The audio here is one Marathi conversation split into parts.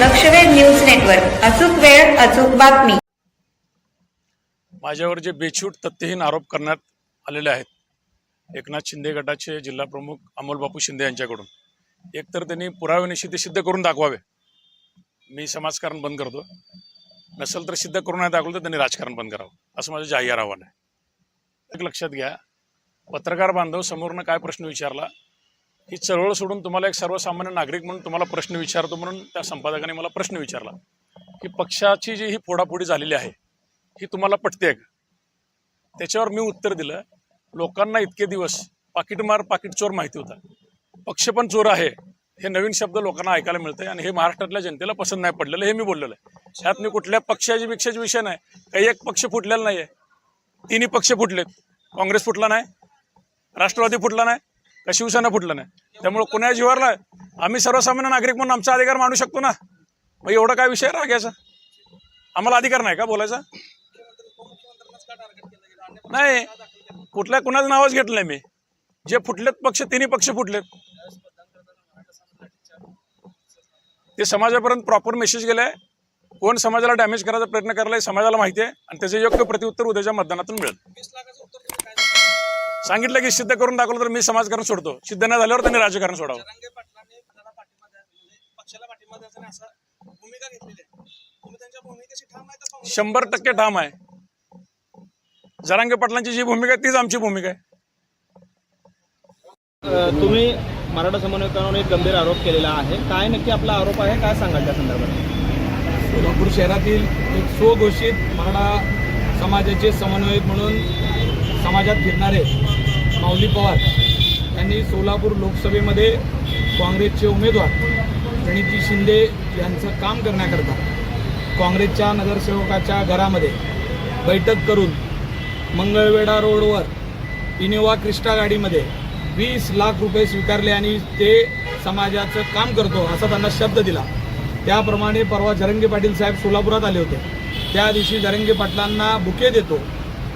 लक्षवेध न्यूज नेटवर्क. अचूक वेळ अचूक बातमी. माझ्यावर जे बेछूट तथ्यहीन आरोप करण्यात आलेले आहेत एकनाथ शिंदे गटाचे जिल्हा प्रमुख अमोल अमोलबापू शिंदे यांच्याकडून. एकतर त्यांनी पुराव्यानिशी ते सिद्ध करून दाखवावे. मी समाजकारण बंद करतो. नसेल तर सिद्ध करून नाही दाखवलं तर त्यांनी राजकारण बंद करावं असं माझं जाहीर आव्हान आहे. एक लक्षात घ्या पत्रकार बांधव समोरनं काय प्रश्न विचारला ही चळवळ सोडून तुम्हाला एक सर्वसामान्य नागरिक म्हणून तुम्हाला प्रश्न विचारतो म्हणून त्या संपादकाने मला प्रश्न विचारला की पक्षाची जी ही फोडाफोडी झालेली आहे ही तुम्हाला पटते का? त्याच्यावर मी उत्तर दिलं लोकांना इतके दिवस पाकिटमार पाकिट चोर माहिती होता. पक्ष पण चोर आहे हे नवीन शब्द लोकांना ऐकायला मिळतंय आणि हे महाराष्ट्रातल्या जनतेला पसंत नाही पडलेलं हे मी बोललेलं आहे. ह्यात मी कुठल्या पक्षाची भिक्षाचे विषय नाही काही एक पक्ष फुटलेला नाही आहे तिन्ही पक्ष फुटलेत. काँग्रेस फुटला नाही राष्ट्रवादी फुटला नाही का शिवसेना फुटलं नाही? त्यामुळे कोणा जीवावर नाही? आम्ही सर्वसामान्य नागरिक म्हणून आमचा अधिकार मांडू शकतो ना? मग एवढा काय विषय रागायचा आम्हाला अधिकार नाही का बोलायचा? नाही कुठल्या कुणाचं नावच घेतलं नाही मी. जे फुटलेत पक्ष तिन्ही पक्ष फुटलेत. ते समाजापर्यंत प्रॉपर मेसेज गेलाय. कोण समाजाला डॅमेज करायचा प्रयत्न करायला समाजाला माहिती आहे. आणि त्याचे योग्य प्रत्युत्तर उद्याच्या मतदानातून मिळेल. सांगितलं की सिद्ध करून दाखवलं तर मी समाजकारण सोडतो. सिद्ध नाही झाल्यावर त्यांनी राजकारण सोडावं. म्हणजे शंभर टक्के ठाम आहे. जरांगे पाटलांची जी भूमिका आहे तीच आमची भूमिका आहे. तुम्ही मराठा समन्वयकांवर एक गंभीर आरोप केलेला आहे. काय नक्की आपला आरोप आहे? काय सांगाल त्या संदर्भात? सोलापूर शहरातील एक स्वघोषित मराठा समाजाचे समन्वयक म्हणून समाजात फिरणारे माऊली पवार यांनी सोलापूर लोकसभेमध्ये काँग्रेसचे उमेदवार प्रणितजी शिंदे यांचं काम करण्याकरता काँग्रेसच्या नगरसेवकाच्या घरामध्ये बैठक करून मंगळवेढा रोडवर इनोवा क्रिस्टा गाडीमध्ये वीस लाख रुपये स्वीकारले आणि ते समाजाचं काम करतो असा त्यांना शब्द दिला. त्याप्रमाणे परवा जरंगे पाटील साहेब सोलापुरात आले होते. त्या दिवशी जरंगे पाटलांना बुके देतो.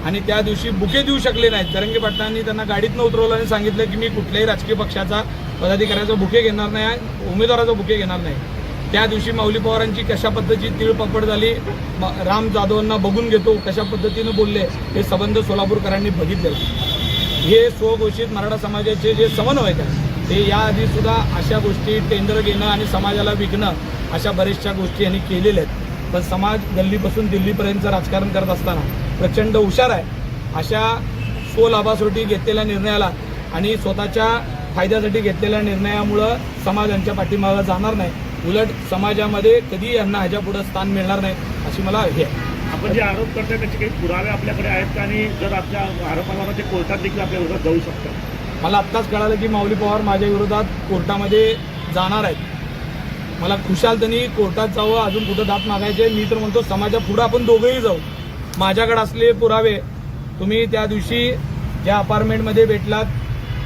आणि त्या दिवशी बुके देऊ शकले नाहीत. तरंगी पाटलांनी त्यांना गाडीतनं उतरवलं आणि सांगितलं की मी कुठल्याही राजकीय पक्षाचा पदाधिकाऱ्याचा बुके घेणार नाही उमेदवाराचा बुके घेणार नाही. त्या दिवशी माऊली पवारांची कशा पद्धतीची तिळपकड झाली म- राम जाधवांना बघून घेतो कशा पद्धतीनं बोलले हे संबंध सोलापूरकरांनी बघितलेलं हे स्वघोषित मराठा समाजाचे जे समन्वयक आहेत ते याआधी सुद्धा अशा गोष्टी टेंडर घेणं आणि समाजाला विकणं अशा बऱ्याचशा गोष्टी यांनी केलेल्या आहेत. पण समाज गल्लीपासून दिल्लीपर्यंतचं राजकारण करत असताना प्रचंड हुशार आहे. अशा स्वलाभासाठी घेतलेल्या निर्णयाला आणि स्वतःच्या फायद्यासाठी घेतलेल्या निर्णयामुळं समाज यांच्या पाठीमागं जाणार नाही. उलट समाजामध्ये कधी यांना ह्याच्या पुढं स्थान मिळणार नाही अशी मला हे आहे. आपण जे आरोप करतोय त्याचे काही पुरावे आपल्याकडे आहेत का? आणि जर आपल्या आरोपांवर ते कोर्टात देखील आपल्या विरोधात जाऊ शकतात. मला आत्ताच कळालं की माऊली पवार माझ्या विरोधात कोर्टामध्ये जाणार आहेत. मला खुशाल त्यांनी कोर्टात जावं अजून कुठं दात मागायचे मी तर म्हणतो समाजा पुढं आपण दोघंही जाऊ. माझ्याकडे असलेले पुरावे तुम्ही त्या दिवशी ज्या अपार्टमेंटमध्ये भेटलात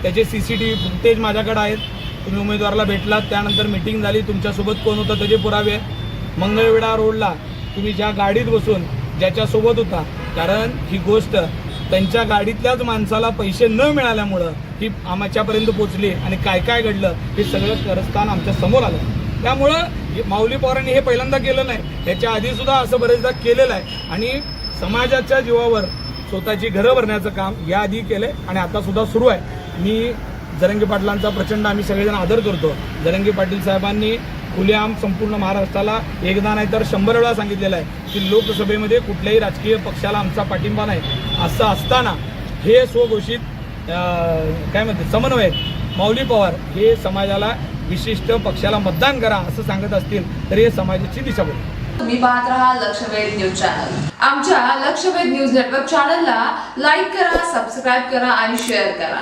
त्याचे C C T V footage माझ्याकडे आहेत. तुम्ही उमेदवाराला भेटलात त्यानंतर मिटिंग झाली तुमच्यासोबत कोण होतं त्याचे पुरावे. मंगळवेढा रोडला तुम्ही ज्या गाडीत बसून ज्याच्यासोबत होता कारण ही गोष्ट त्यांच्या गाडीतल्याच माणसाला पैसे न मिळाल्यामुळं ही आमच्यापर्यंत पोचली आणि काय काय घडलं हे सगळं करस्थान आमच्यासमोर आलं. त्यामुळं हे माऊली पवारांनी हे पहिल्यांदा केलं नाही. त्याच्या आधी सुद्धा असं बरेचदा केलेलं आहे. आणि समाजाच्या जीवावर स्वतःची घरं भरण्याचं काम याआधी आहे आणि आता सुद्धा सुरू आहे. मी जरंगी पाटलांचा प्रचंड आम्ही सगळेजण आदर करतो. जरंगी पाटील साहेबांनी खुलेआम संपूर्ण महाराष्ट्राला एकदा नाही तर शंभर वेळा सांगितलेलं आहे की लोकसभेमध्ये कुठल्याही राजकीय पक्षाला आमचा पाठिंबा नाही. असं असताना हे स्वघोषित काय म्हणते समन्वय माऊली पवार हे समाजाला विशिष्ट पक्षाला मतदान करा असं सांगत असतील तर हे समाजाची दिशाभूल तुम्ही पाहत राहा लक्षवेध न्यूज चॅनल. आमच्या लक्षवेध न्यूज नेटवर्क चॅनलला लाईक करा सबस्क्राईब करा आणि शेअर करा.